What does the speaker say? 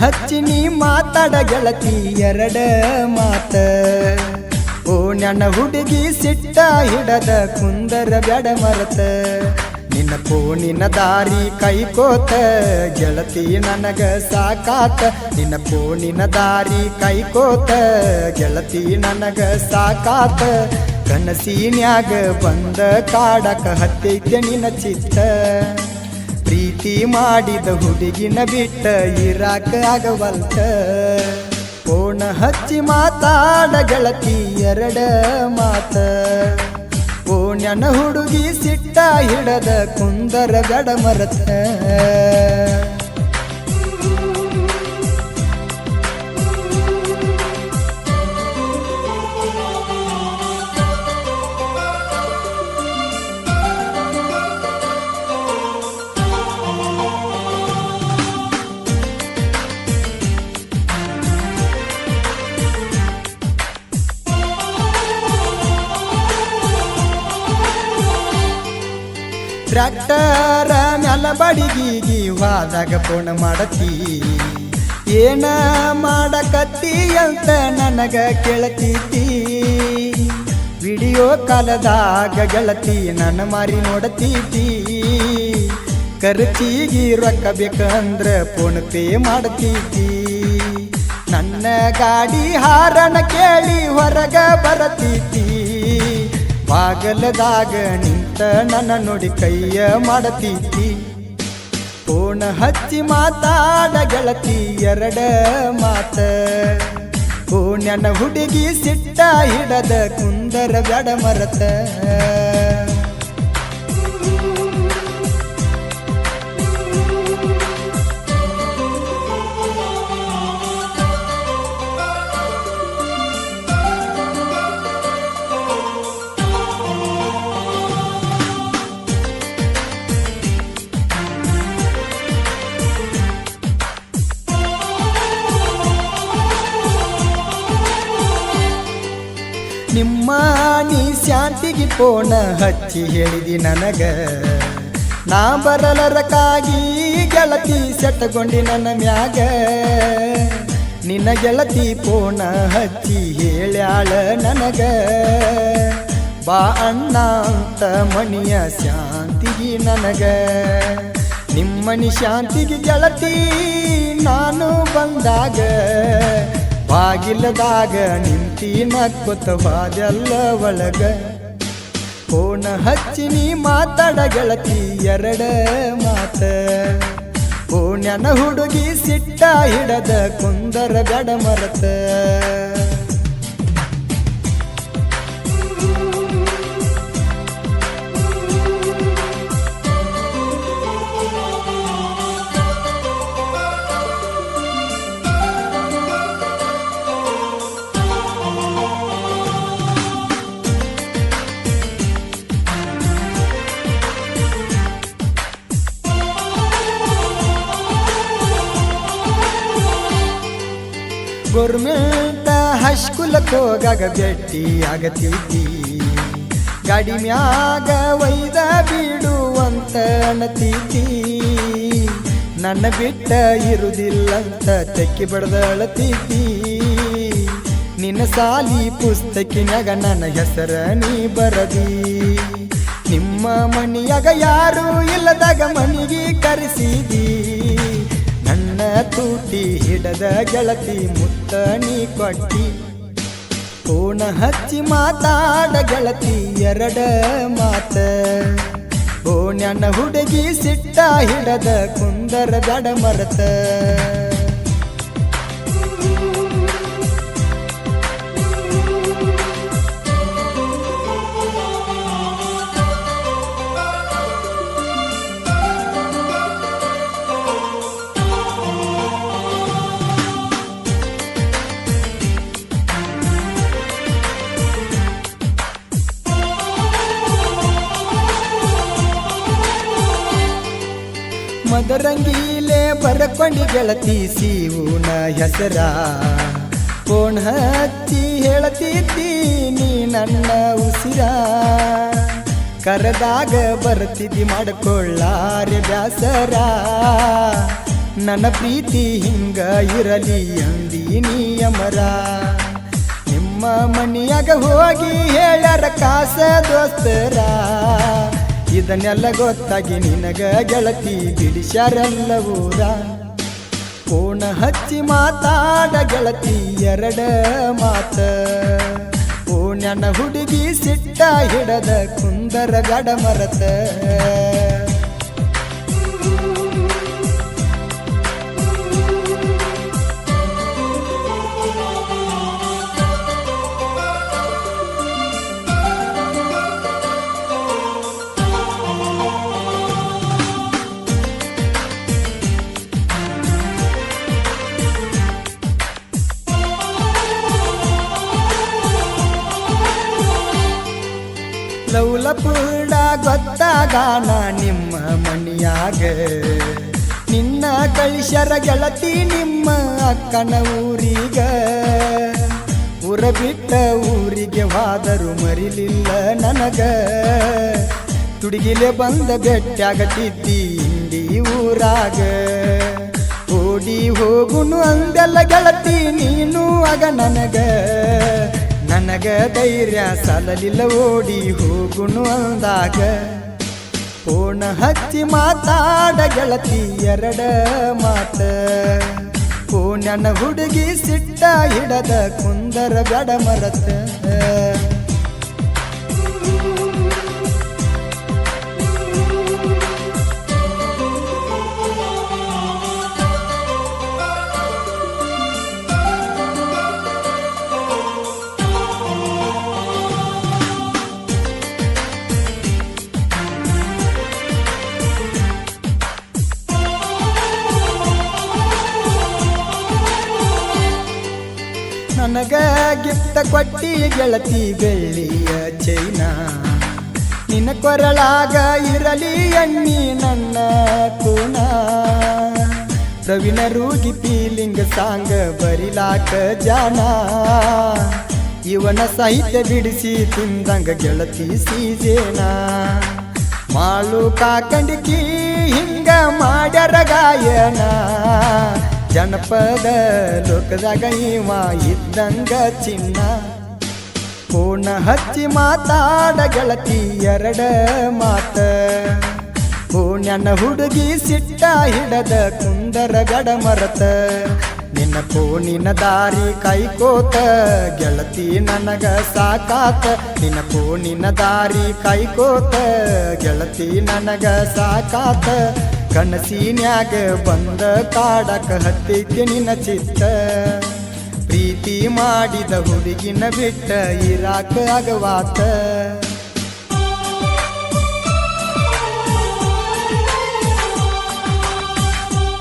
ಹಚ್ಚಿ ಮಾತಾಡ ಗೆಳತಿ ಎರಡ ಮಾತ. ಓ ನನ್ನ ಹುಡುಗಿ ಸಿಟ್ಟ ಹಿಡದ ಕುಂದರ ಬ್ಯಾಡ ಮರತ. ನಿನ್ನ ಪೋನಿನ ದಾರಿ ಕೈಕೋತ ಗೆಳತಿ ನನಗ ಸಾಕಾತ. ನಿನ್ನ ಪೋನಿನ ದಾರಿ ಕೈಕೋತ ಗೆಳತಿ ನನಗ ಸಾಕಾತ. ಕನಸಿನ್ಯಾಗ ಬಂದ ಕಾಡಕ ಹತ್ತೈತೆ ನಿನ್ನ ಚಿತ್ತ. ಪ್ರೀತಿ ಮಾಡಿದ ಹುಡುಗಿನ ಬಿಟ್ಟ ಇರಾಕ ಆಗವಲ್ತ. ಫೋನ ಹಚ್ಚಿ ಮಾತಾಡ ಗೆಳತಿ ಎರಡ ಮಾತ. ಓಣ್ಯನ ಹುಡುಗಿ ಸಿಟ್ಟ ಹಿಡದ ಕುಂದರ ಗಡ ಮರತ ಟ್ರ್ಯಾಕ್ಟರ ಮ್ಯಾಲ ಬಡಿಗೀಗಿ ವಾದಾಗ ಫೋನ್ ಮಾಡತಿ ಏನ ಮಾಡಕತ್ತಿ ಅಂತ ನನಗ ಕೇಳತೀತಿ ವಿಡಿಯೋ ಕಾಲದಾಗ ಗೆಳತಿ ನನ್ನ ಮಾರಿ ನೋಡತೀತಿ ಖರ್ಚಿಗಿ ರೊಕ್ಕ ಬೇಕಂದ್ರ ಫೋನ್ ಪೇ ಮಾಡತೀತಿ ನನ್ನ ಗಾಡಿ ಹಾರನ ಕೇಳಿ ಹೊರಗ ಬರತೀತಿ ಬಾಗಲದಾಗ ನಿಂತ ನನ್ನ ನೋಡಿ ಕೈಯ ಮಾಡತೀತಿ ಫೋನ್ ಹಚ್ಚಿ ಮಾತಾಡ ಗೆಳತಿ ಎರಡ ಮಾತ. ಕೋಣನ ಹುಡುಗಿ ಸಿಟ್ಟ ಹಿಡದ ಕುಂದರ ಬ್ಯಾಡ ಮರತ. ನಿಮ್ಮ ನೀ ಶಾಂತಿಗೆ ಪೋಣ ಹಚ್ಚಿ ಹೇಳಿದಿ ನನಗ. ನಾ ಬರಲರಕ್ಕಾಗಿ ಗೆಳತಿ ಸೆಟ್ಟಗೊಂಡಿ ನನ್ನ ಮ್ಯಾಗ. ನಿನ್ನ ಗೆಳತಿ ಪೋಣ ಹಚ್ಚಿ ಹೇಳ್ಯಾಳ ನನಗ. ಬಾ ಅಣ್ಣ ಅಂತ ಮನಿಯ ಶಾಂತಿಗೆ ನನಗ. ನಿಮ್ಮನಿ ಶಾಂತಿಗೆ ಗೆಳತಿ ನಾನು ಬಂದಾಗ. ಬಾಗಿಲದಾಗ ನಿಂತಿ ನಕ್ಕೊತ ಬಾಜಲ್ಲ ಒಳಗ. ಫೋನ ಹಚ್ಚಿ ನೀ ಮಾತಾಡ ಗೆಳತಿ ಎರಡ ಮಾತ. ಫೋನ್ಯನ ಹುಡುಗಿ ಸಿಟ್ಟ ಹಿಡದ ಕುಂದರ ಗಡ ಮರತ. ಗೋರ್ಮೆಂಟ್ ಹೈಸ್ಕೂಲಕ್ಕೆ ಹೋಗಾಗ ಭೇಟಿ ಆಗತಿದ್ದಿ ಗಾಡಿ ಮ್ಯಾಗ ಒಯ್ದ ಬೀಡುವಂತ ಅಣತೀತಿ ನನ್ನ ಬಿಟ್ಟ ಇರುವುದಿಲ್ಲಂತ ತೆಕ್ಕಿ ಬಡ್ದ ಅಳತೀತಿ ನಿನ್ನ ಸಾಲಿ ಪುಸ್ತಕಿನಾಗ ನನ್ನ ಹೆಸರ ನೀ ಬರದಿ. ನಿಮ್ಮ ಮನಿಯಾಗ ಯಾರು ಇಲ್ಲದಾಗ ಮನಿಗೆ ಕರೆಸಿದಿ. ತೂಟಿ ಹಿಡದ ಗೆಳತಿ ಮುತ್ತ ನೀ ಕೊಟ್ಟಿ. ಕೋಣ ಹಚ್ಚಿ ಮಾತಾಡ ಗೆಳತಿ ಎರಡ ಮಾತ. ಓಣ್ಯನ ಹುಡುಗಿ ಸಿಟ್ಟ ಹಿಡದ ಕುಂದರ ದಡ ಮರತ. ಮದರಂಗೀಲೆ ಬರಕೊಂಡಿ ಗೆಳತಿ ಸೀವುನ ಹೆಸರ. ಫೋನ್ ಹಚ್ಚಿ ಹೇಳತಿದ್ದಿ ನೀ ನನ್ನ ಉಸಿರ. ಕರೆದಾಗ ಬರ್ತಿದ್ದಿ ಮಾಡ್ಕೊಳ್ಳಾರೆ ಬ್ಯಾಸರ. ನನ್ನ ಪ್ರೀತಿ ಹಿಂಗ ಇರಲಿ ಅಂದೀನಿ ಅಮರ. ನಿಮ್ಮ ಮನೆಯಾಗ ಹೋಗಿ ಹೇಳ್ಯಾರ ಕಾಸ ದೋಸ್ತರ ಇದನ್ನೆಲ್ಲ ಗೊತ್ತಾಗಿ ನಿನಗ ಗೆಳತಿ ಬಿಡಿಸ್ಯಾರಲ್ಲ ಕೋಣ ಹಚ್ಚಿ ಮಾತಾಡ ಗೆಳತಿ ಎರಡ ಮಾತ. ಓಣ್ಯನ ಹುಡುಗಿ ಸಿಟ್ಟ ಹಿಡದ ಕುಂದರ ಗಡ ಮರತ ಲೌಲಪೂರ್ಣ ಗೊತ್ತಾಗ ನಿಮ್ಮ ಮಣಿಯಾಗ ನಿನ್ನ ಕಳಿಸರ ಗೆಳತಿ ನಿಮ್ಮ ಅಕ್ಕನ ಊರಿಗ. ಊರ ಬಿಟ್ಟ ಊರಿಗೆ ವಾದರು ಮರಿಲಿಲ್ಲ ನನಗ. ತುಡಿಗಿಲೆ ಬಂದ ಬೆಟ್ಟಾಗತಿದ್ದಿ ಇಂಡಿ ಊರಾಗ. ಓಡಿ ಹೋಗುನು ಅಂದೆಲ್ಲ ಗೆಳತಿ ನೀನು ಆಗ ನನಗ. ನನಗ ಧೈರ್ಯ ಸಲಲಿಲ್ಲ ಓಡಿ ಹೋಗುಣು ಅಂದಾಗ. ಓಣ ಹಚ್ಚಿ ಮಾತಾಡ ಗೆಳತಿ ಎರಡ ಮಾತ. ಫೋನ್ಯನ ಹುಡುಗಿ ಸಿಟ್ಟ ಹಿಡದ ಕುಂದರ ಗಡ ಮರತ ನನಗ ಗಿಫ್ಟ್ ಕೊಟ್ಟಿ ಗೆಳತಿ ಬೆಳ್ಳಿಯ ಚೈನ. ನಿನ್ನ ಕೊರಳಾಗ ಇರಲಿ ಅಣ್ಣಿ ನನ್ನ ಕೂನ ರವಿನ ರೂಗಿ ಪೀಲಿಂಗ್ ಸಾಂಗ ಬರಿಲಾಕ ಜಾನ. ಇವನ ಸಾಹಿತ್ಯ ಬಿಡಿಸಿ ತಿಂದಂಗ ಗೆಳತಿ ಸೀಜೇನ. ಮಾಳು ಕಾಕಂಡಿಕಿ ಹಿಂಗ ಮಾಡ್ಯಾರ ಗಾಯನ. ಜನಪದ ಲೋಕದಾಗ ಇವ ಇದ್ದಂಗ ಚಿನ್ನ. ಪೂರ್ಣ ಹಚ್ಚಿ ಮಾತಾಡ ಗೆಳತಿ ಎರಡ ಮಾತ. ಪೂಣ್ಯನ ಹುಡುಗಿ ಸಿಟ್ಟ ಹಿಡದ ಕುಂದರ ಗಡ ಮರತ. ನಿನ್ನ ಪೋನಿನ ದಾರಿ ಕೈಕೋತ, ಗೆಳತಿ ನನಗ ಸಾಕಾತ. ನಿನ್ನ ಪೋನಿನ ದಾರಿ ಕೈಕೋತ, ಗೆಳತಿ ನನಗ ಸಾಕಾತ. ಕನಸಿನ್ಯಾಗ ಬಂದ ಕಾಡಕ ಹತ್ತಿಕ್ಕೆ ನಿನ್ನ ಚಿತ್ತ. ಪ್ರೀತಿ ಮಾಡಿದ ಹುಡುಗಿನ ಬಿಟ್ಟ ಇರಾಕ ಅಗವಾತ